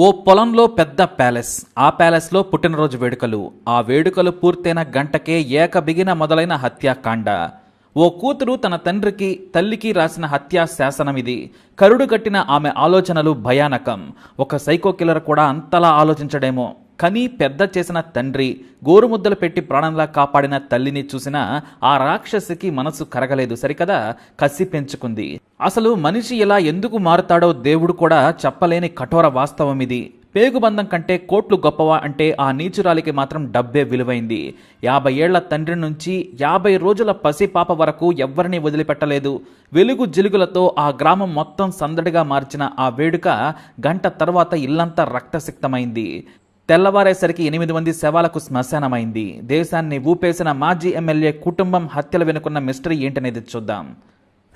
ఓ పొలంలో పెద్ద ప్యాలెస్ ఆ ప్యాలెస్లో పుట్టినరోజు వేడుకలు. ఆ వేడుకలు పూర్తయిన గంటకే ఏకబిగిన మొదలైన హత్యాకాండ. ఓ కూతురు తన తండ్రికి తల్లికి రాసిన హత్యా శాసనమిది కరుడు కట్టిన ఆమె ఆలోచనలు భయానకం. ఒక సైకో కిల్లర్ కూడా అంతలా ఆలోచించడేమో. కని పెద్ద చేసిన తండ్రి గోరుముద్దలు పెట్టి ప్రాణంలా కాపాడిన తల్లిని చూసిన ఆ రాక్షసికి మనసు కరగలేదు. సరికదా? కసి పెంచుకుంది. అసలు మనిషి ఇలా ఎందుకు మారుతాడో దేవుడు కూడా చెప్పలేని కఠోర వాస్తవం ఇది. పేగుబంధం కంటే కోట్లు గొప్పవా అంటే ఆ నీచురాలికి మాత్రం డబ్బే విలువైంది. యాభై ఏళ్ళ తండ్రి నుంచి యాభై రోజుల పసిపాప వరకు ఎవ్వరిని వదిలిపెట్టలేదు. వెలుగు జిలుగులతో ఆ గ్రామం మొత్తం సందడిగా మార్చిన ఆ వేడుక గంట తర్వాత ఇల్లంతా రక్తసిక్తమైంది. తెల్లవారేసరికి ఎనిమిది మంది శవాలకు శ్మశానమైంది. దేశాన్ని ఊపేసిన మాజీ ఎమ్మెల్యే కుటుంబం హత్యలు వెనుకున్న మిస్టరీ ఏంటనేది చూద్దాం.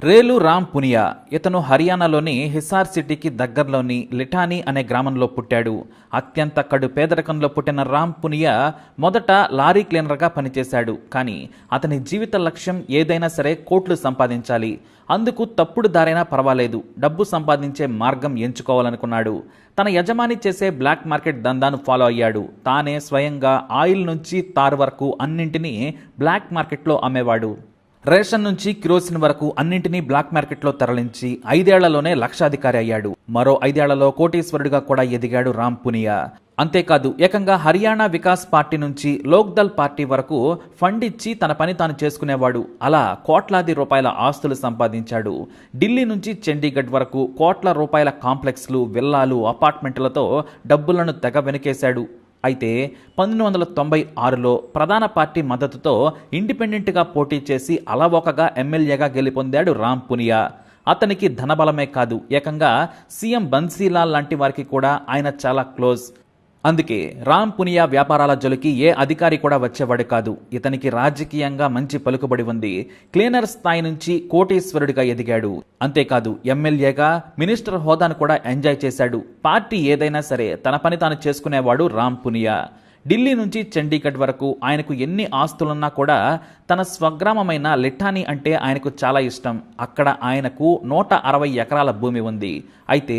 రేలు రామ్ పునియా ఇతను హర్యానాలోని హిసార్ సిటీకి దగ్గరలోని లిఠానీ అనే గ్రామంలో పుట్టాడు. అత్యంత కడు పేదరికంలో పుట్టిన రామ్ పునియా మొదట లారీ క్లీనర్గా పనిచేశాడు. కానీ అతని జీవిత లక్ష్యం ఏదైనా సరే కోట్లు సంపాదించాలి. అందుకు తప్పుడు దారైనా పర్వాలేదు. డబ్బు సంపాదించే మార్గం ఎంచుకోవాలనుకున్నాడు. తన యజమాని చేసే బ్లాక్ మార్కెట్ దందాను ఫాలో అయ్యాడు. తానే స్వయంగా ఆయిల్ నుంచి తార్ వరకు అన్నింటినీ బ్లాక్ మార్కెట్లో అమ్మేవాడు. రేషన్ నుంచి కిరోసిన్ వరకు అన్నింటినీ బ్లాక్ మార్కెట్లో తరలించి ఐదేళ్ళలోనే లక్షాధికారి అయ్యాడు. మరో ఐదేళ్ళలో కోటీశ్వరుడిగా కూడా ఎదిగాడు రామ్ పునియా. అంతేకాదు ఏకంగా హర్యానా వికాస్ పార్టీ నుంచి లోక్దల్ పార్టీ వరకు ఫండ్ ఇచ్చి తన పని తాను చేసుకునేవాడు. అలా కోట్లాది రూపాయల ఆస్తులు సంపాదించాడు. ఢిల్లీ నుంచి చండీగఢ్ వరకు కోట్ల రూపాయల కాంప్లెక్స్లు విల్లాలు అపార్ట్మెంట్లతో డబ్బులను తెగ వెనుకేశాడు. అయితే పంతొమ్మిది వందల తొంభై ఆరులో ప్రధాన పార్టీ మద్దతుతో ఇండిపెండెంట్గా పోటీ చేసి అలవోకగా ఎమ్మెల్యేగా గెలుపొందాడు రామ్ పునియా. అతనికి ధనబలమే కాదు ఏకంగా సీఎం బన్సీలాల్ లాంటి వారికి కూడా ఆయన చాలా క్లోజ్. అందుకే రామ్ పునియా వ్యాపారాల జోలికి ఏ అధికారి కూడా వచ్చేవాడు కాదు. ఇతనికి రాజకీయంగా మంచి పలుకుబడి ఉంది. క్లీనర్ స్థాయి నుంచి కోటీశ్వరుడిగా ఎదిగాడు. అంతేకాదు ఎమ్మెల్యేగా మినిస్టర్ హోదాను కూడా ఎంజాయ్ చేశాడు. పార్టీ ఏదైనా సరే తన పని తాను చేసుకునేవాడు రామ్ పునియా. ఢిల్లీ నుంచి చండీగఢ్ వరకు ఆయనకు ఎన్ని ఆస్తులున్నా కూడా తన స్వగ్రామమైన లిఠాని అంటే ఆయనకు చాలా ఇష్టం. అక్కడ ఆయనకు నూట అరవై ఎకరాల భూమి ఉంది. అయితే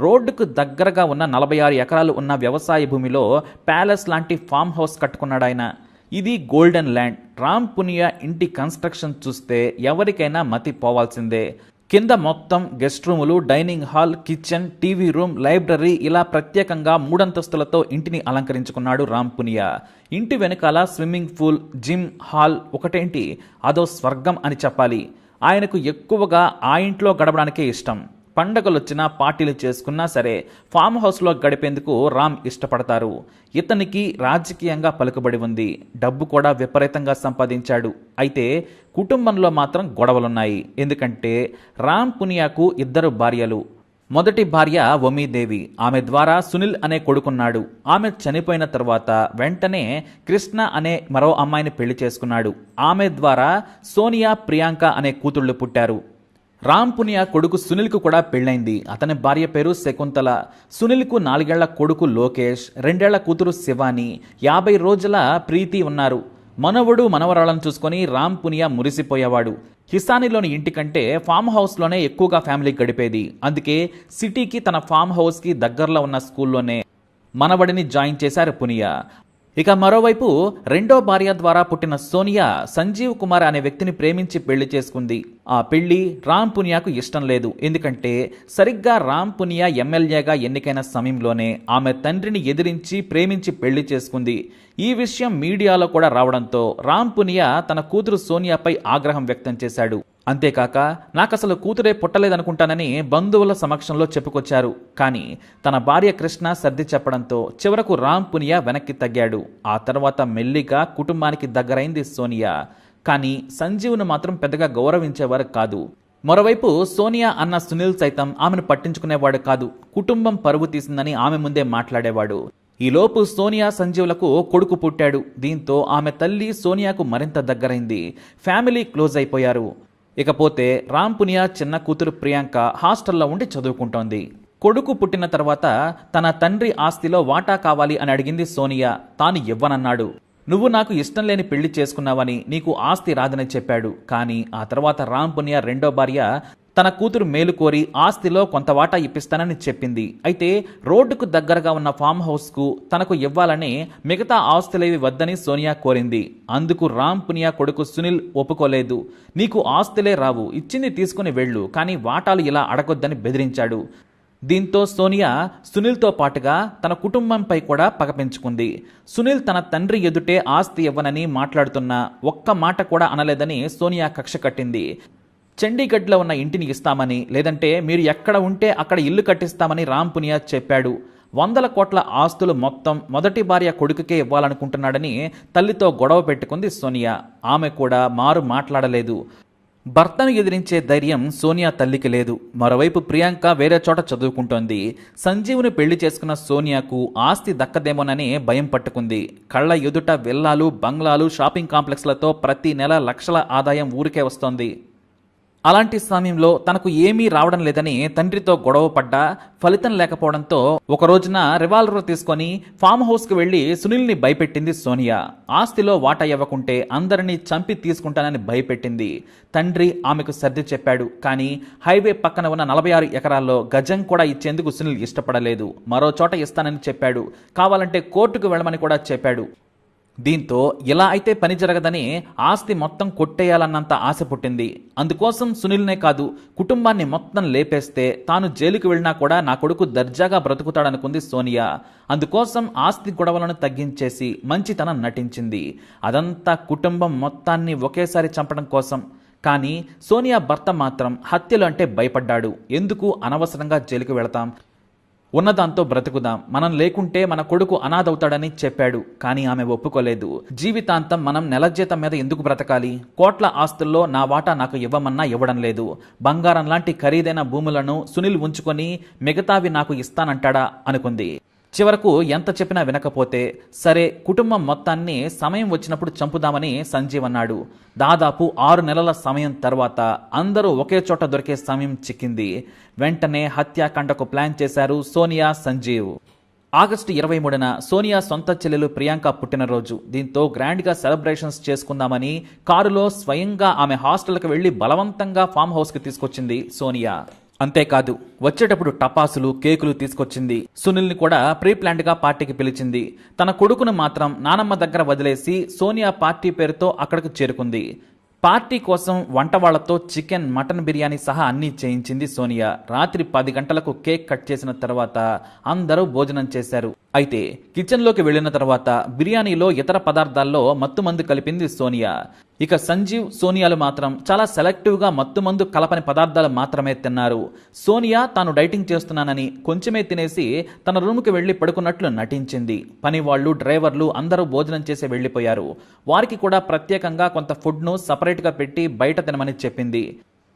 రోడ్డుకు దగ్గరగా ఉన్న నలభై ఆరు ఎకరాలు ఉన్న వ్యవసాయ భూమిలో ప్యాలెస్ లాంటి ఫామ్ హౌస్ కట్టుకున్నాడు ఆయన. ఇది గోల్డెన్ ల్యాండ్. రామ్ పునియా ఇంటి కన్స్ట్రక్షన్ చూస్తే ఎవరికైనా మతి పోవాల్సిందే. కింద మొత్తం గెస్ట్ రూములు dining hall kitchen TV room library ఇలా ప్రత్యేకంగా మూడంతస్తులతో ఇంటిని అలంకరించుకున్నాడు రామ్ పునియా. ఇంటి వెనకాల స్విమ్మింగ్ పూల్ జిమ్ హాల్ ఒకటేంటి? అదో స్వర్గం అని చెప్పాలి. ఆయనకు ఎక్కువగా ఆ ఇంట్లో గడపడానికే ఇష్టం. పండగలు వచ్చినా పార్టీలు చేసుకున్నా సరే ఫామ్ హౌస్లో గడిపేందుకు రామ్ ఇష్టపడతారు. ఇతనికి రాజకీయంగా పలుకుబడి ఉంది. డబ్బు కూడా విపరీతంగా సంపాదించాడు. అయితే కుటుంబంలో మాత్రం గొడవలున్నాయి. ఎందుకంటే రామ్ పునియాకు ఇద్దరు భార్యలు. మొదటి భార్య ఒమీదేవి ఆమె ద్వారా సునీల్ అనే కొడుకున్నాడు. ఆమె చనిపోయిన తర్వాత వెంటనే కృష్ణ అనే మరో అమ్మాయిని పెళ్ళి చేసుకున్నాడు. ఆమె ద్వారా సోనియా ప్రియాంక అనే కూతుళ్ళు పుట్టారు. రామ్ పునియా కొడుకు సునీల్కు కూడా పెళ్ళైంది. అతని భార్య పేరు శకుంతల. సునీల్కు నాలుగేళ్ళ కొడుకు లోకేష్ రెండేళ్ళ కూతురు శివాని. యాభై రోజుల ప్రీతి ఉన్నారు. మనవడు మనవరాలను చూసుకొని రామ్ పునియా మురిసిపోయేవాడు. హిసానిలోని ఇంటికంటే ఫామ్ హౌస్లోనే ఎక్కువగా ఫ్యామిలీ గడిపేది. అందుకే సిటీకి తన ఫామ్ హౌస్కి దగ్గరలో ఉన్న స్కూల్లోనే మనవడిని జాయిన్ చేశారు పునియా. ఇక మరోవైపు రెండో భార్య ద్వారా పుట్టిన సోనియా సంజీవ్ కుమార్ అనే వ్యక్తిని ప్రేమించి పెళ్ళి చేసుకుంది. ఆ పెళ్ళి రామ్ పునియాకు ఇష్టం లేదు. ఎందుకంటే సరిగ్గా రామ్ పునియా ఎమ్మెల్యేగా ఎన్నికైన సమయంలోనే ఆమె తండ్రిని ఎదిరించి ప్రేమించి పెళ్ళి చేసుకుంది. ఈ విషయం మీడియాలో కూడా రావడంతో రామ్ పునియా తన కూతురు సోనియాపై ఆగ్రహం వ్యక్తం చేశాడు. అంతేకాక నాకసలు కూతురే పుట్టలేదనుకుంటానని బంధువుల సమక్షంలో చెప్పుకొచ్చారు. కానీ తన భార్య కృష్ణ సర్ది చెప్పడంతో చివరకు రామ్ పునియా వెనక్కి తగ్గాడు. ఆ తర్వాత మెల్లిగా కుటుంబానికి దగ్గరైంది సోనియా. కానీ సంజీవ్ను మాత్రం పెద్దగా గౌరవించేవారు కాదు. మరోవైపు సోనియా అన్న సునీల్ సైతం ఆమెను పట్టించుకునేవాడు కాదు. కుటుంబం పరువు తీసిందని ఆమె ముందే మాట్లాడేవాడు. ఈలోపు సోనియా సంజీవులకు కొడుకు పుట్టాడు. దీంతో ఆమె తల్లి సోనియాకు మరింత దగ్గరైంది. ఫ్యామిలీ క్లోజ్ అయిపోయారు. ఇకపోతే రామ్ పునియా చిన్న కూతురు ప్రియాంక హాస్టల్లో ఉండి చదువుకుంటోంది. కొడుకు పుట్టిన తర్వాత తన తండ్రి ఆస్తిలో వాటా కావాలి అని అడిగింది సోనియా. తాను ఇవ్వనన్నాడు. నువ్వు నాకు ఇష్టం లేని పెళ్ళి చేసుకున్నావని నీకు ఆస్తి రాదని చెప్పాడు. కానీ ఆ తర్వాత రామ్ పునియా రెండో భార్య తన కూతురు మేలు కోరి ఆస్తిలో కొంత వాటా ఇప్పిస్తానని చెప్పింది. అయితే రోడ్డుకు దగ్గరగా ఉన్న ఫామ్ హౌస్కు తనకు ఇవ్వాలని మిగతా ఆస్తులేవి వద్దని సోనియా కోరింది. అందుకు రామ్ పునియా కొడుకు సునీల్ ఒప్పుకోలేదు. నీకు ఆస్తులే రావు ఇచ్చింది తీసుకుని వెళ్ళు కానీ వాటాలు ఇలా అడగొద్దని బెదిరించాడు. దీంతో సోనియా సునీల్తో పాటుగా తన కుటుంబంపై కూడా పగ పెంచుకుంది. సునీల్ తన తండ్రి ఎదుటే ఆస్తి ఇవ్వనని మాట్లాడుతున్నా ఒక్క మాట కూడా అనలేదని సోనియా కక్ష కట్టింది. చండీగఢ్లో ఉన్న ఇంటిని ఇస్తామని లేదంటే మీరు ఎక్కడ ఉంటే అక్కడ ఇల్లు కట్టిస్తామని రామ్ పునియా చెప్పాడు. వందల కోట్ల ఆస్తులు మొత్తం మొదటి భార్య కొడుకుకే ఇవ్వాలనుకుంటున్నాడని తల్లితో గొడవ పెట్టుకుంది సోనియా. ఆమె కూడా మారు మాట్లాడలేదు. భర్తను ఎదిరించే ధైర్యం సోనియా తల్లికి లేదు. మరోవైపు ప్రియాంక వేరే చోట చదువుకుంటోంది. సంజీవుని పెళ్ళి చేసుకున్న సోనియాకు ఆస్తి దక్కదేమోనని భయం పట్టుకుంది. కళ్ళ ఎదుట విల్లాలు బంగ్లాలు షాపింగ్ కాంప్లెక్స్లతో ప్రతి నెల లక్షల ఆదాయం ఊరికే వస్తోంది. అలాంటి సమయంలో తనకు ఏమీ రావడం లేదని తండ్రితో గొడవ పడ్డా ఫలితం లేకపోవడంతో ఒక రోజున రివాల్వర్ తీసుకొని ఫామ్ హౌస్కి వెళ్ళి సునీల్ని భయపెట్టింది సోనియా. ఆస్తిలో వాటా ఇవ్వకుంటే అందరినీ చంపి తీసుకుంటానని భయపెట్టింది. తండ్రి ఆమెకు సర్ది చెప్పాడు కానీ హైవే పక్కన ఉన్న నలభై ఆరు ఎకరాల్లో గజం కూడా ఇచ్చేందుకు సునీల్ ఇష్టపడలేదు. మరో చోట ఇస్తానని చెప్పాడు. కావాలంటే కోర్టుకు వెళ్ళమని కూడా చెప్పాడు. దీంతో ఇలా అయితే పని జరగదని ఆస్తి మొత్తం కొట్టేయాలన్నంత ఆశ పుట్టింది. అందుకోసం సునీల్నే కాదు కుటుంబాన్ని మొత్తం లేపేస్తే తాను జైలుకి వెళ్ళినా కూడా నా కొడుకు దర్జాగా బ్రతుకుతాడనుకుంది సోనియా. అందుకోసం ఆస్తి గొడవలను తగ్గించేసి మంచితనం నటించింది. అదంతా కుటుంబం మొత్తాన్ని ఒకేసారి చంపడం కోసం. కానీ సోనియా భర్త మాత్రం హత్యలు అంటే భయపడ్డాడు. ఎందుకు అనవసరంగా జైలుకి వెళతాం? ఉన్నదాంతో బ్రతుకుదాం. మనం లేకుంటే మన కొడుకు అనాథవుతాడని చెప్పాడు కానీ ఆమె ఒప్పుకోలేదు. జీవితాంతం మనం నెల జీతం మీద ఎందుకు బ్రతకాలి? కోట్ల ఆస్తుల్లో నా వాటా నాకు ఇవ్వమన్నా ఇవ్వడం లేదు. బంగారం లాంటి ఖరీదైన భూములను సునీల్ ఉంచుకొని మిగతావి నాకు ఇస్తానంటాడా? అనుకుంది. చివరకు ఎంత చెప్పినా వినకపోతే సరే కుటుంబం మొత్తాన్ని సమయం వచ్చినప్పుడు చంపుదామని సంజీవ్ అన్నాడు. దాదాపు ఆరు నెలల సమయం తర్వాత అందరూ ఒకే చోట దొరికే సమయం చిక్కింది. వెంటనే హత్యాకాండకు ప్లాన్ చేశారు సోనియా సంజీవ్. ఆగస్టు ఇరవై మూడున సోనియా సొంత చెల్లెలు ప్రియాంక పుట్టినరోజు. దీంతో గ్రాండ్గా సెలబ్రేషన్స్ చేసుకుందామని కారులో స్వయంగా ఆమె హాస్టల్కి వెళ్ళి బలవంతంగా ఫామ్ హౌస్కి తీసుకొచ్చింది సోనియా. అంతేకాదు వచ్చేటప్పుడు టపాసులు కేకులు తీసుకొచ్చింది. సునీల్ని కూడా ప్రీ ప్లాంట్గా గా పార్టీకి పిలిచింది. తన కొడుకును మాత్రం నానమ్మ దగ్గర వదిలేసి సోనియా పార్టీ పేరుతో అక్కడికి చేరుకుంది. పార్టీ కోసం వంట వాళ్ళతో చికెన్ మటన్ బిర్యానీ సహా అన్నీ చేయించింది సోనియా. రాత్రి పది గంటలకు కేక్ కట్ చేసిన తర్వాత అందరూ భోజనం చేశారు. అయితే కిచెన్లోకి వెళ్ళిన తర్వాత బిర్యానీలో ఇతర పదార్థాల్లో మత్తుమందు కలిపింది సోనియా. ఇక సంజీవ్ సోనియాలు మాత్రం చాలా సెలెక్టివ్గా మత్తుమందు కలపని పదార్థాలు మాత్రమే తిన్నారు. సోనియా తాను డైటింగ్ చేస్తున్నానని కొంచెమే తినేసి తన రూమ్కి వెళ్ళి పడుకున్నట్లు నటించింది. పనివాళ్ళు డ్రైవర్లు అందరూ భోజనం చేసి వెళ్ళిపోయారు. వారికి కూడా ప్రత్యేకంగా కొంత ఫుడ్ను సపరేట్గా పెట్టి బయట తినమని చెప్పింది.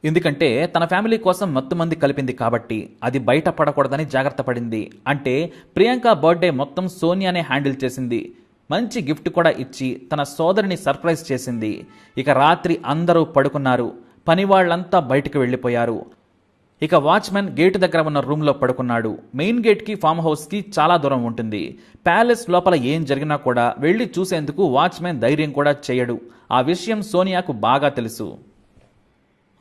ఎందుకంటే తన ఫ్యామిలీ కోసం మత్తు మంది కలిపింది కాబట్టి అది బయట పడకూడదని జాగ్రత్త పడింది. అంటే ప్రియాంక బర్త్డే మొత్తం సోనియానే హ్యాండిల్ చేసింది. మంచి గిఫ్ట్ కూడా ఇచ్చి తన సోదరిని సర్ప్రైజ్ చేసింది. ఇక రాత్రి అందరూ పడుకున్నారు. పని వాళ్ళంతా బయటకు వెళ్ళిపోయారు. ఇక వాచ్మెన్ గేటు దగ్గర ఉన్న రూమ్లో పడుకున్నాడు. మెయిన్ గేట్కి ఫామ్ హౌస్కి చాలా దూరం ఉంటుంది. ప్యాలెస్ లోపల ఏం జరిగినా కూడా వెళ్ళి చూసేందుకు వాచ్మెన్ ధైర్యం కూడా చేయడు. ఆ విషయం సోనియాకు బాగా తెలుసు.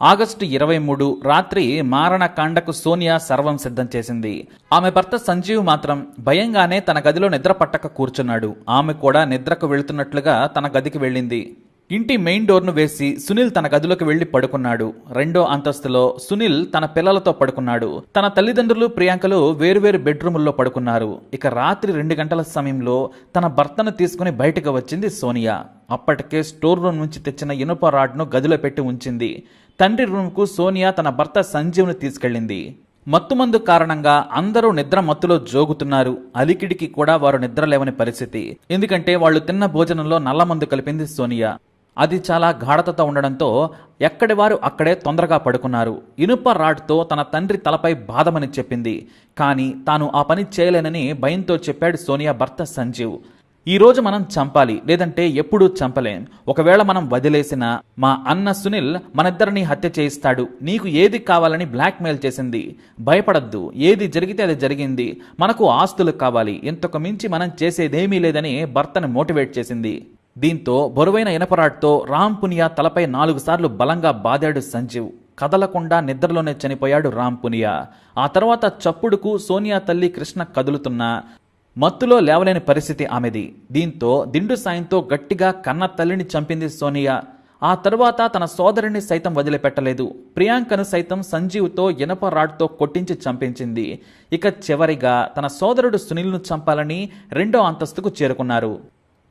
ఆగస్టు ఇరవై మూడు రాత్రి మారణకాండకు సోనియా సర్వం సిద్ధం చేసింది. ఆమె భర్త సంజీవ్ మాత్రం భయంగానే తన గదిలో నిద్ర పట్టక కూర్చున్నాడు. ఆమె కూడా నిద్రకు వెళుతున్నట్లుగా తన గదికి వెళ్ళింది. ఇంటి మెయిన్ డోర్ను వేసి సునీల్ తన గదిలోకి వెళ్ళి పడుకున్నాడు. రెండో అంతస్తులో సునీల్ తన పిల్లలతో పడుకున్నాడు. తన తల్లిదండ్రులు ప్రియాంకలు వేరువేరు బెడ్రూముల్లో పడుకున్నారు. ఇక రాత్రి రెండు గంటల సమయంలో తన భర్తను తీసుకుని బయటకు వచ్చింది సోనియా. అప్పటికే స్టోర్ రూమ్ నుంచి తెచ్చిన ఇనుప రాడ్ను గదిలో పెట్టి ఉంచింది. తండ్రి రూమ్కు సోనియా తన భర్త సంజీవ్ను తీసుకెళ్ళింది. మత్తుమందు కారణంగా అందరూ నిద్ర మత్తులో జోగుతున్నారు. అలికిడికి కూడా వారు నిద్రలేవని పరిస్థితి. ఎందుకంటే వాళ్ళు తిన్న భోజనంలో నల్లమందు కలిపింది సోనియా. అది చాలా గాఢతతో ఉండడంతో ఎక్కడి వారు అక్కడే తొందరగా పడుకున్నారు. ఇనుప రాడ్తో తన తండ్రి తలపై బాధమని చెప్పింది. కానీ తాను ఆ పని చేయలేనని భయంతో చెప్పాడు సోనియా భర్త సంజీవ్. ఈ రోజు మనం చంపాలి లేదంటే ఎప్పుడూ చంపలేం. ఒకవేళ మనం వదిలేసిన మా అన్న సునీల్ మనిద్దరిని హత్య చేయిస్తాడు. నీకు ఏది కావాలని బ్లాక్మెయిల్ చేసింది? భయపడద్దు. ఏది జరిగితే అది జరిగింది. మనకు ఆస్తులు కావాలి. ఇంతకు మించి మనం చేసేదేమీ లేదని భర్తను మోటివేట్ చేసింది. దీంతో బరువైన ఇనపరాడ్తో రామ్ పునియా తలపై నాలుగు సార్లు బలంగా బాదాడు సంజీవ్. కదలకుండా నిద్రలోనే చనిపోయాడు రామ్ పునియా. ఆ తర్వాత చప్పుడుకు సోనియా తల్లి కృష్ణ కదులుతున్నా మత్తులో లేవలేని పరిస్థితి ఆమెది. దీంతో దిండు సాయంతో గట్టిగా కన్న తల్లిని చంపింది సోనియా. ఆ తరువాత తన సోదరుణ్ణి సైతం వదిలిపెట్టలేదు. ప్రియాంకను సైతం సంజీవ్తో ఇనప రాడ్తో కొట్టించి చంపించింది. ఇక చివరిగా తన సోదరుడు సునీల్ను చంపాలని రెండో అంతస్తుకు చేరుకున్నారు.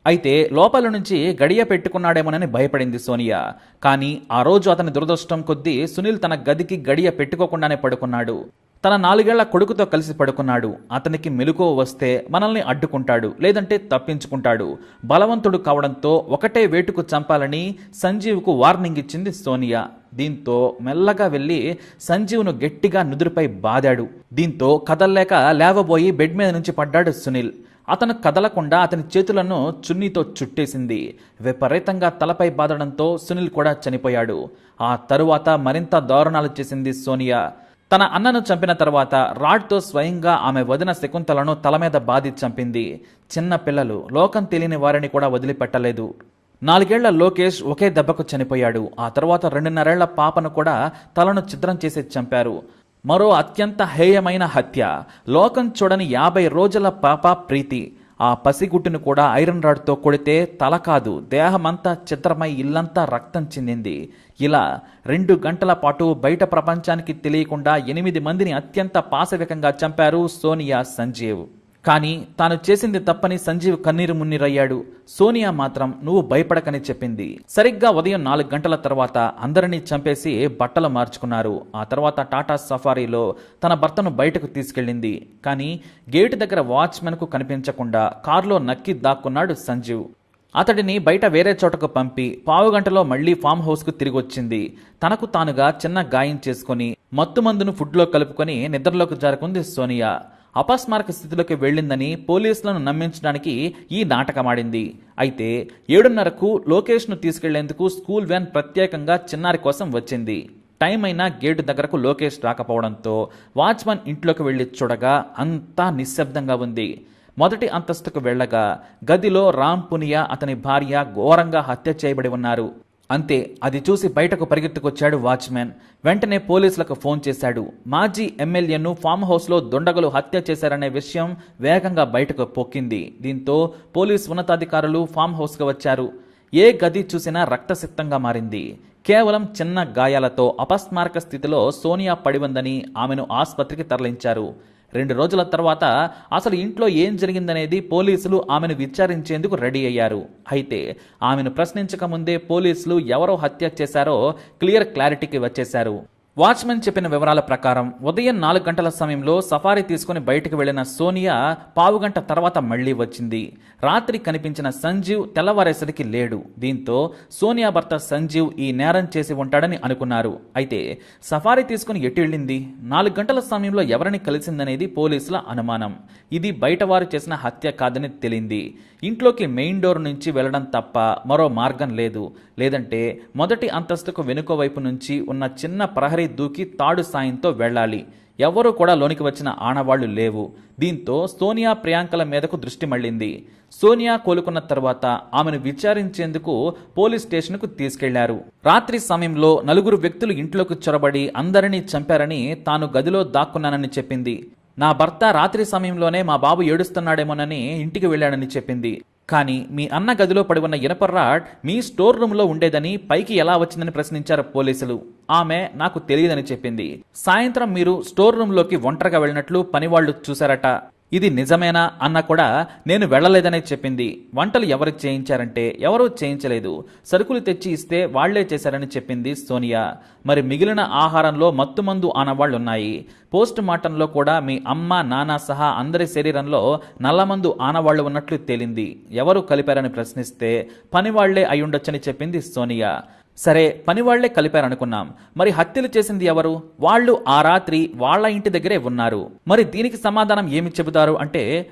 అయితే లోపల నుంచి గడియ పెట్టుకున్నాడేమోనని భయపడింది సోనియా. కానీ ఆ రోజు అతని దురదృష్టం కొద్దీ సునీల్ తన గదికి గడియ పెట్టుకోకుండానే పడుకున్నాడు. తన నాలుగేళ్ళ కొడుకుతో కలిసి పడుకున్నాడు. అతనికి మెలుకో వస్తే మనల్ని అడ్డుకుంటాడు లేదంటే తప్పించుకుంటాడు. బలవంతుడు కావడంతో ఒకటే వేటుకు చంపాలని సంజీవ్కు వార్నింగ్ ఇచ్చింది సోనియా. దీంతో మెల్లగా వెళ్ళి సంజీవ్ను గట్టిగా నుదురుపై బాదాడు. దీంతో కదల్లేక లేవబోయి బెడ్ మీద నుంచి పడ్డాడు సునీల్. అతను కదలకుండా అతని చేతులను చున్నీతో చుట్టేసింది. విపరీతంగా తలపై బాదడంతో సునీల్ కూడా చనిపోయాడు. ఆ తరువాత మరింత దారుణాలు చేసింది సోనియా. తన అన్నను చంపిన తర్వాత రాడ్తో స్వయంగా ఆమె వదిన శకుంతలను తల మీద బాధి చంపింది. చిన్న పిల్లలు లోకం తెలియని వారిని కూడా వదిలిపెట్టలేదు. నాలుగేళ్ళ లోకేష్ ఒకే దెబ్బకు చనిపోయాడు. ఆ తర్వాత రెండున్నరేళ్ళ పాపను కూడా తలను చిత్రం చేసి చంపారు. మరో అత్యంత హేయమైన హత్య. లోకం చూడని యాభై రోజుల పాప ప్రీతి. ఆ పసిగుట్టును కూడా ఐరన్ రాడ్తో కొడితే తల కాదు దేహమంతా చిత్రమై ఇల్లంతా రక్తం చెందింది. ఇలా రెండు గంటల పాటు బయట ప్రపంచానికి తెలియకుండా ఎనిమిది మందిని అత్యంత పాశవికంగా చంపారు సోనియా సంజీవ్. కానీ తాను చేసింది తప్పని సంజీవ్ కన్నీరు మున్నీరయ్యాడు. సోనియా మాత్రం నువ్వు భయపడకని చెప్పింది. సరిగ్గా ఉదయం నాలుగు గంటల తర్వాత అందరినీ చంపేసి బట్టలు మార్చుకున్నారు. ఆ తర్వాత టాటా సఫారీలో తన భర్తను బయటకు తీసుకెళ్ళింది. కానీ గేటు దగ్గర వాచ్మెన్కు కనిపించకుండా కారులో నక్కి దాక్కున్నాడు సంజీవ్. అతడిని బయట వేరే చోటకు పంపి పావుగంటలో మళ్ళీ ఫామ్ హౌస్కు తిరిగి వచ్చింది తనకు తానుగా చిన్న గాయం చేసుకుని మత్తుమందును ఫుడ్లో కలుపుకొని నిద్రలోకి జారుకుంది సోనియా. అపస్మారక స్థితిలోకి వెళ్ళిందని పోలీసులను నమ్మించడానికి ఈ నాటకమాడింది. అయితే ఏడున్నరకు లోకేష్ను తీసుకెళ్ళేందుకు స్కూల్ వ్యాన్ ప్రత్యేకంగా చిన్నారి కోసం వచ్చింది. టైం అయినా గేటు దగ్గరకు లోకేష్ రాకపోవడంతో వాచ్మన్ ఇంట్లోకి వెళ్ళి చూడగా అంతా నిశ్శబ్దంగా ఉంది. మొదటి అంతస్తుకు వెళ్ళగా గదిలో రామ్ పునియా అతని భార్య ఘోరంగా హత్య చేయబడి ఉన్నారు. అంతే అది చూసి బయటకు పరిగెత్తుకొచ్చాడు వాచ్మెన్. వెంటనే పోలీసులకు ఫోన్ చేశాడు. మాజీ ఎమ్మెల్యేను ఫామ్ హౌస్లో దుండగులు హత్య చేశారనే విషయం వేగంగా బయటకు పొక్కింది దీంతో పోలీస్ ఉన్నతాధికారులు ఫామ్ హౌస్కు వచ్చారు. ఏ గది చూసినా రక్తసిక్తంగా మారింది. కేవలం చిన్న గాయాలతో అపస్మారక స్థితిలో సోనియా పడి ఉందని ఆమెను ఆసుపత్రికి తరలించారు. రెండు రోజుల తర్వాత అసలు ఇంట్లో ఏం జరిగిందనేది పోలీసులు ఆమెను విచారించేందుకు రెడీ అయ్యారు. అయితే ఆమెను ప్రశ్నించక ముందే పోలీసులు ఎవరో హత్య చేశారో క్లియర్ క్లారిటీకి వచ్చేశారు. వాచ్మెన్ చెప్పిన వివరాల ప్రకారం ఉదయం నాలుగు గంటల సమయంలో సఫారీ తీసుకుని బయటకు వెళ్ళిన సోనియా పావుగంట తర్వాత మళ్ళీ వచ్చింది. రాత్రి కనిపించిన సంజీవ్ తెల్లవారేసరికి లేడు. దీంతో సోనియా భర్త సంజీవ్ ఈ నేరం చేసి ఉంటాడని అనుకున్నారు. అయితే సఫారీ తీసుకుని ఎటు వెళ్ళింది? నాలుగు గంటల సమయంలో ఎవరిని కలిసిందనేది పోలీసుల అనుమానం. ఇది బయటవారు చేసిన హత్య కాదని తెలింది. ఇంట్లోకి మెయిన్ డోర్ నుంచి వెళ్ళడం తప్ప మరో మార్గం లేదు. లేదంటే మొదటి అంతస్తుకు వెనుక వైపు నుంచి ఉన్న చిన్న ప్రహరీ దూకి తాడు సాయంతో వెళ్ళాలి ఎవరూ కూడా లోనికి వచ్చిన ఆనవాళ్ళు లేవు దీంతో సోనియా ప్రియాంకల మీదకు దృష్టి మళ్ళింది సోనియా కోలుకున్న తర్వాత ఆమెను విచారించేందుకు పోలీస్ స్టేషన్కు తీసుకెళ్ళారు రాత్రి సమయంలో నలుగురు వ్యక్తులు ఇంట్లోకి చొరబడి అందరినీ చంపారని తాను గదిలో దాక్కున్నానని చెప్పింది నా భర్త రాత్రి సమయంలోనే మా బాబు ఏడుస్తున్నాడేమోనని ఇంటికి వెళ్ళాడని చెప్పింది కానీ మీ అన్న గదిలో పడి ఉన్న ఇనప రాడ్ మీ స్టోర్ రూమ్లో ఉండేదని పైకి ఎలా వచ్చిందని ప్రశ్నించారు పోలీసులు. ఆమె నాకు తెలియదని చెప్పింది. సాయంత్రం మీరు స్టోర్ రూమ్లోకి ఒంటరిగా వెళ్ళినట్లు పనివాళ్ళు చూశారట. ఇది నిజమేనా అన్న కూడా నేను వెళ్ళలేదనే చెప్పింది. వంటలు ఎవరు చేయించారంటే ఎవరూ చేయించలేదు. సరుకులు తెచ్చి ఇస్తే వాళ్ళే చేశారని చెప్పింది సోనియా. మరి మిగిలిన ఆహారంలో మత్తుమందు ఆనవాళ్ళున్నాయి. పోస్ట్ మార్టంలో కూడా మీ అమ్మ నాన్న సహా అందరి శరీరంలో నల్లమందు ఆనవాళ్ళు ఉన్నట్లు తేలింది. ఎవరు కలిపారని ప్రశ్నిస్తే పనివాళ్ళే అయ్యుండొచ్చని చెప్పింది సోనియా. సరే పనివాళ్ళే కలిపారనుకున్నాం. మరి హత్యలు చేసింది ఎవరు? వాళ్ళు ఆ రాత్రి వాళ్ళ ఇంటి దగ్గరే ఉన్నారు. మరి దీనికి సమాధానం ఏమి చెబుతారు అంటే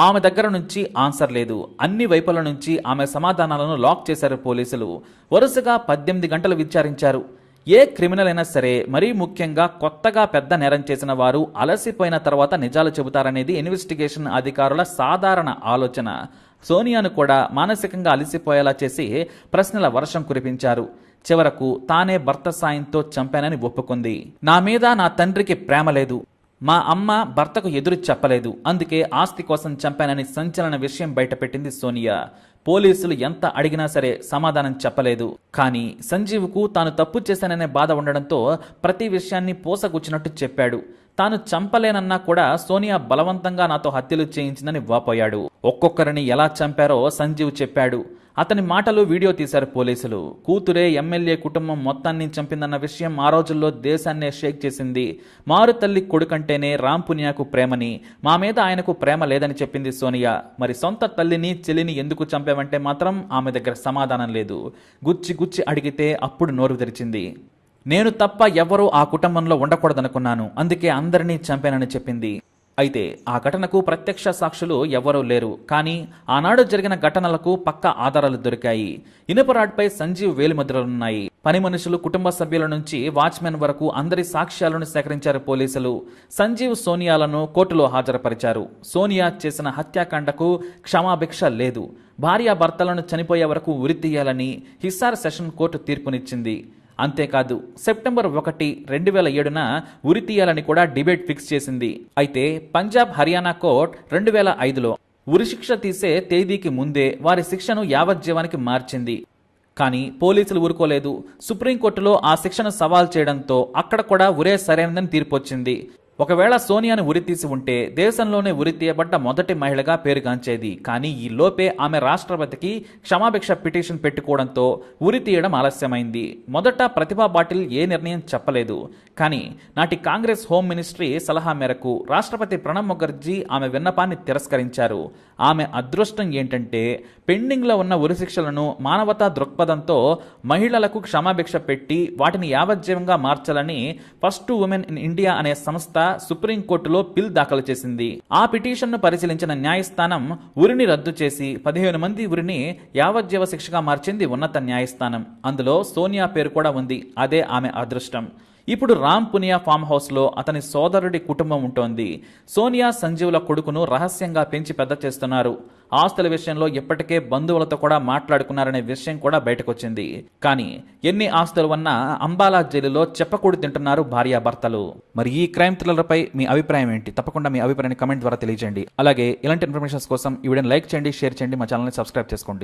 ఆమె దగ్గర నుంచి ఆన్సర్ లేదు. అన్ని వైపుల నుంచి ఆమె సమాధానాలను లాక్ చేశారు పోలీసులు. వరుసగా పద్దెనిమిది గంటలు విచారించారు. ఏ క్రిమినల్ అయినా సరే మరీ ముఖ్యంగా కొత్తగా పెద్ద నేరం చేసిన వారు అలసిపోయిన తర్వాత నిజాలు చెబుతారనేది ఇన్వెస్టిగేషన్ అధికారుల సాధారణ ఆలోచన. సోనియాను కూడా మానసికంగా అలసిపోయేలా చేసి ప్రశ్నల వర్షం కురిపించారు. చివరకు తానే భర్త సాయంతో చంపానని ఒప్పుకుంది. నా మీద నా తండ్రికి ప్రేమ లేదు. మా అమ్మ భర్తకు ఎదురు చెప్పలేదు. అందుకే ఆస్తి కోసం చంపానని సంచలన విషయం బయటపెట్టింది సోనియా. పోలీసులు ఎంత అడిగినా సరే సమాధానం చెప్పలేదు. కానీ సంజీవ్కు తాను తప్పు చేశాననే బాధ ఉండడంతో ప్రతి విషయాన్ని పోసగుచ్చినట్టు చెప్పాడు. తాను చంపలేనన్నా కూడా సోనియా బలవంతంగా నాతో హత్యలు చేయించిందని వాపోయాడు. ఒక్కొక్కరిని ఎలా చంపారో సంజీవ్ చెప్పాడు. అతని మాటలు వీడియో తీశారు పోలీసులు. కూతురే ఎమ్మెల్యే కుటుంబం మొత్తాన్ని చంపిందన్న విషయం ఆ రోజుల్లో దేశాన్నే షేక్ చేసింది. మారు తల్లి కొడుకంటేనే రామ్ పునియాకు ప్రేమని మా మీద ఆయనకు ప్రేమ లేదని చెప్పింది సోనియా. మరి సొంత తల్లిని చెల్లిని ఎందుకు చంపావంటే మాత్రం ఆమె దగ్గర సమాధానం లేదు. గుచ్చి గుచ్చి అడిగితే అప్పుడు నోరు తెరిచింది. నేను తప్ప ఎవరూ ఆ కుటుంబంలో ఉండకూడదనుకున్నాను. అందుకే అందరినీ చంపానని చెప్పింది. అయితే ఆ ఘటనకు ప్రత్యక్ష సాక్షులు ఎవరూ లేరు. కానీ ఆనాడు జరిగిన ఘటనలకు పక్క ఆధారాలు దొరికాయి. ఇనుపరాడ్పై సంజీవ్ వేలిముద్రలున్నాయి. పని మనుషులు కుటుంబ సభ్యుల నుంచి వాచ్మెన్ వరకు అందరి సాక్ష్యాలను సేకరించారు పోలీసులు. సంజీవ్ సోనియాలను కోర్టులో హాజరుపరిచారు. సోనియా చేసిన హత్యాకాండకు క్షమాభిక్ష లేదు. భార్యాభర్తలను చనిపోయే వరకు ఉరితీయాలని హిస్సార్ సెషన్ కోర్టు తీర్పునిచ్చింది. అంతేకాదు సెప్టెంబర్ ఒకటి రెండు వేల ఏడున ఉరి తీయాలని కూడా డిబేట్ ఫిక్స్ చేసింది. అయితే పంజాబ్ హర్యానా కోర్ట్ రెండు వేల ఐదులో ఉరిశిక్ష తీసే తేదీకి ముందే వారి శిక్షను యావజ్జీవానికి మార్చింది. కానీ పోలీసులు ఊరుకోలేదు. సుప్రీంకోర్టులో ఆ శిక్షను సవాల్ చేయడంతో అక్కడ కూడా ఉరే సరైనదని తీర్పు వచ్చింది ఒకవేళ సోనియాను ఉరితీసి ఉంటే దేశంలోనే ఉరితీయబడ్డ మొదటి మహిళగా పేరుగాంచేది కానీ ఈ లోపే ఆమె రాష్ట్రపతికి క్షమాభిక్ష పిటిషన్ పెట్టుకోవడంతో ఉరి తీయడం ఆలస్యమైంది. మొదట ప్రతిభా పాటిల్ ఏ నిర్ణయం చెప్పలేదు. కానీ నాటి కాంగ్రెస్ హోం మినిస్ట్రీ సలహా మేరకు రాష్ట్రపతి ప్రణబ్ ముఖర్జీ ఆమె విన్నపాన్ని తిరస్కరించారు. ఆమె అదృష్టం ఏంటంటే పెండింగ్లో ఉన్న ఉరిశిక్షలను మానవతా దృక్పథంతో మహిళలకు క్షమాభిక్ష పెట్టి వాటిని యావజ్జీవంగా మార్చాలని ఫస్ట్ ఉమెన్ ఇన్ ఇండియా అనే సంస్థ సుప్రీంకోర్టులో పిల్ దాఖలు చేసింది. ఆ పిటిషన్ను పరిశీలించిన న్యాయస్థానం ఉరిని రద్దు చేసి పదిహేను మంది ఉరిని యావజ్జీవ శిక్షగా మార్చింది ఉన్నత న్యాయస్థానం. అందులో సోనియా పేరు కూడా ఉంది. అదే ఆమె అదృష్టం. ఇప్పుడు రామ్ పునియా ఫామ్ హౌస్లో అతని సోదరుడి కుటుంబం ఉంటోంది. సోనియా సంజీవుల కొడుకును రహస్యంగా పెంచి పెద్ద చేస్తున్నారు. ఆస్తుల విషయంలో ఇప్పటికే బంధువులతో కూడా మాట్లాడుకున్నారనే విషయం కూడా బయటకొచ్చింది. కానీ ఎన్ని ఆస్తులు ఉన్నా అంబాలా జైలులో చెప్పకూడి తింటున్నారు భార్యాభర్తలు మరి ఈ క్రైమ్ థ్రిల్లర్పై మీ అభిప్రాయం ఏంటి? తప్పకుండా మీ అభిప్రాయాన్ని కమెంట్ ద్వారా తెలియజేయండి. అలాగే ఇలాంటి ఇన్ఫర్మేషన్స్ కోసం ఈ వీడియోని లైక్ చేయండి షేర్ చేయండి మా ఛానల్ని సబ్స్క్రైబ్ చేసుకోండి.